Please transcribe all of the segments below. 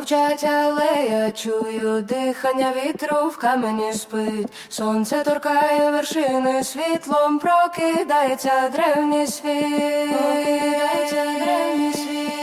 Мовчать, але я чую дихання вітру в камені спить. Сонце торкає вершини світлом, прокидається древній світ. Прокидається древній світ.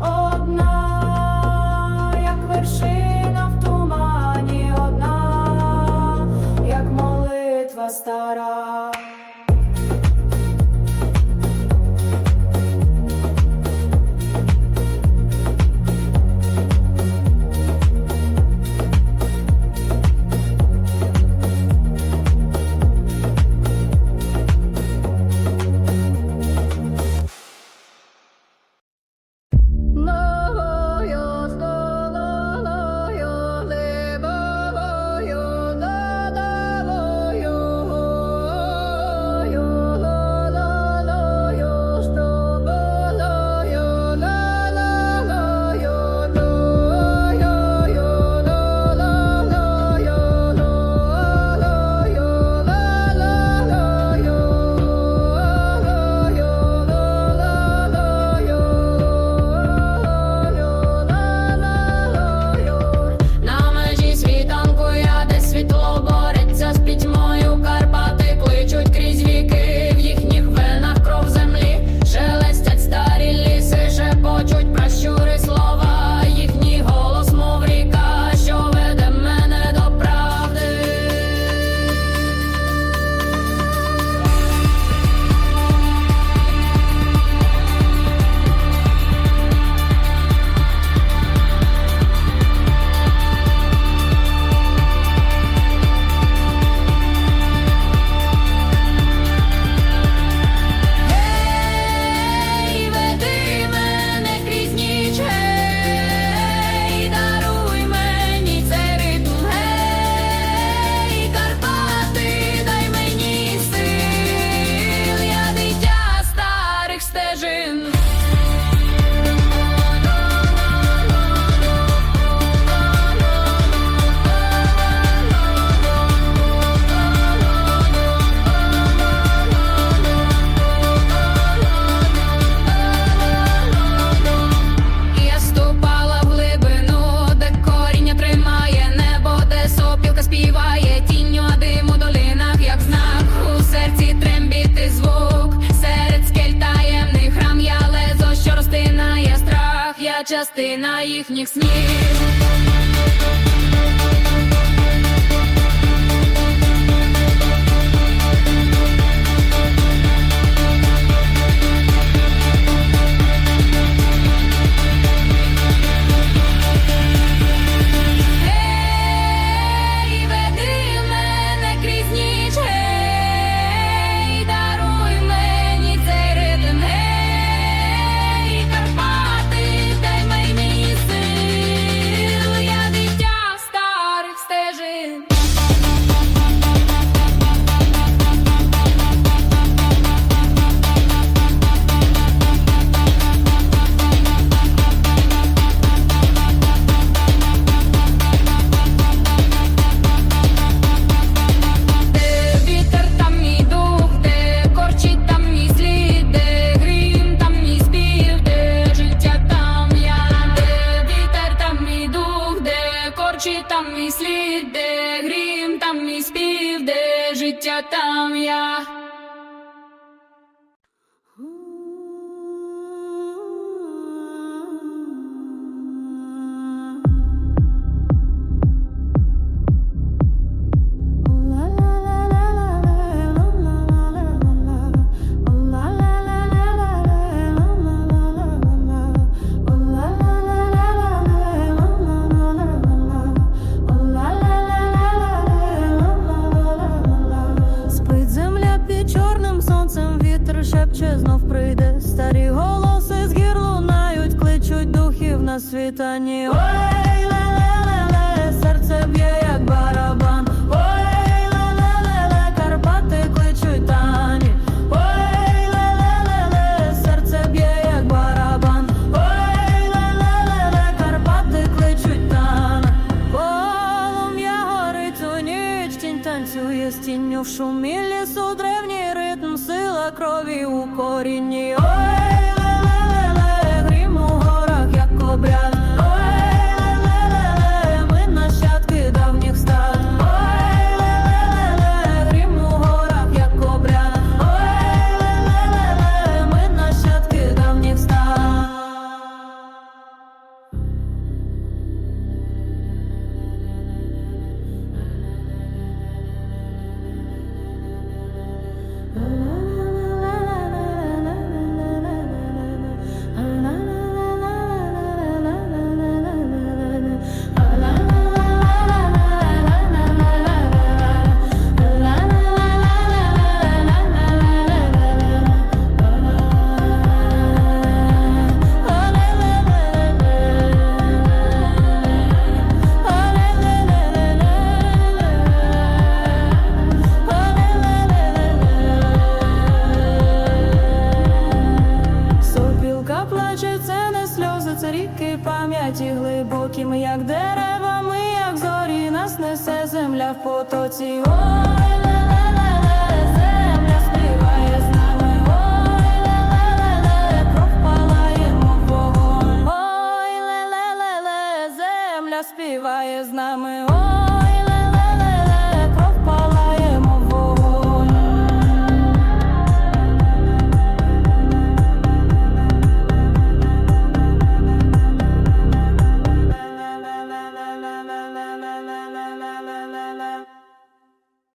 哦。стежин. частина їхніх снів. Духів